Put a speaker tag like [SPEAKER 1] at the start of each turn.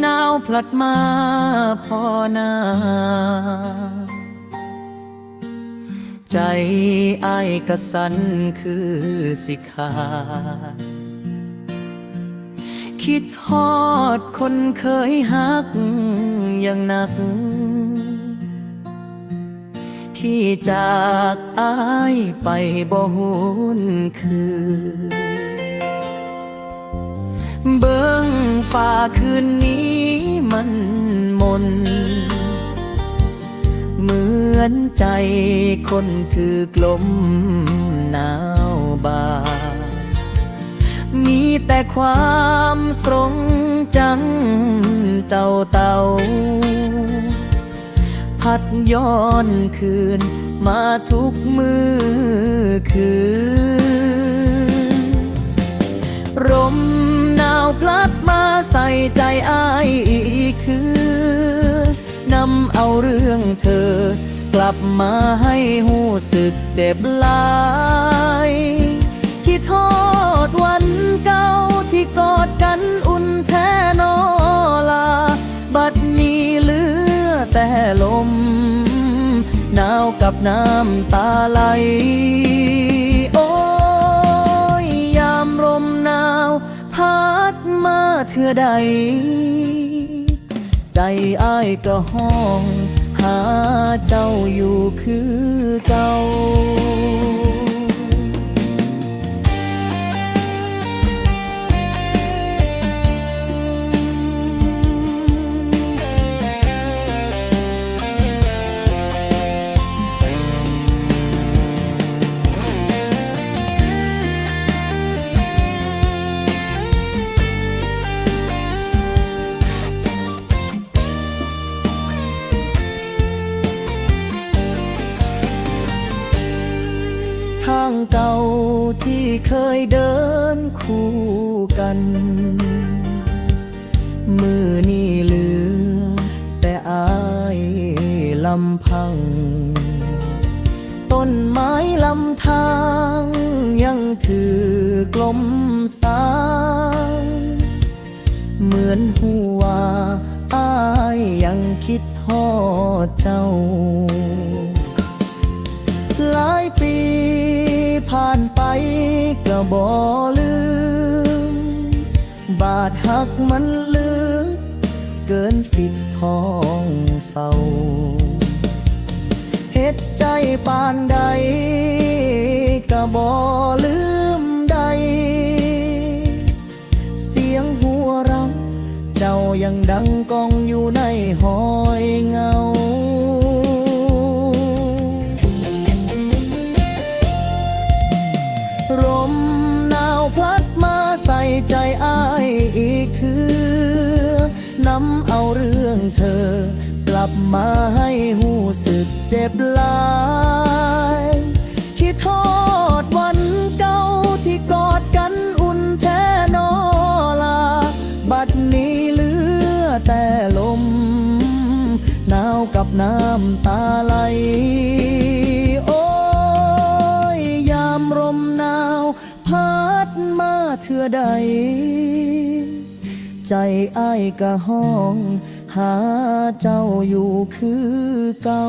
[SPEAKER 1] หนาวผลัดมาพอนาใจไอ้ายกระสันคือสิขาคิดฮอดคนเคยหักอย่างหนัก ที่จากอายไปบ่หุนคือ เบิ่งฟ้าคืนนี้มันมน เหมือนใจคนถือกลมหนาวบา มีแต่ความสรงจังเต่าเต่าพัดย้อนคืนมาทุกมือคืนลม พลัดมาใส่ใจอายอีกถือนำเอาเรื่องเธอ กลับมาให้หูสึกเจ็บลาย คิดทอดวันเก่าที่กอดกันอุ่นแท้นอลา บัดนี้เหลือแต่ลม หนาวกับน้ำตาไหล เทื่อใด ใจอ้ายก็ห้อง หาเจ้าอยู่คือเก่าางเก่าที่เคยเดินคู่กัน มือนี่เหลือ แต่อายลำพัง ต้นไม้ลำทางยังถือกลมสาง เหมือนหัวอายยังคิดฮอดเจ้า มันลือ เกินสิบทองเศร้าเฮ็ดใจปานใดก็บ่ลืมใด เสียงหัวรำเจ้ายังดังกองอยู่ในหอ อนำเอาเรื่องเธอ กลับมาให้หูสึกเจ็บลาย คิดทอดวันเก่าที่กอดกันอุ่นแท้นอลา บัดนี้เหลือแต่ลม หนาวกับน้ำตาไหลโอ้ยยามลมหนาว พัดมาเทื่อใด ใจอ้ายกะห้อง หาเจ้าอยู่คือเก่า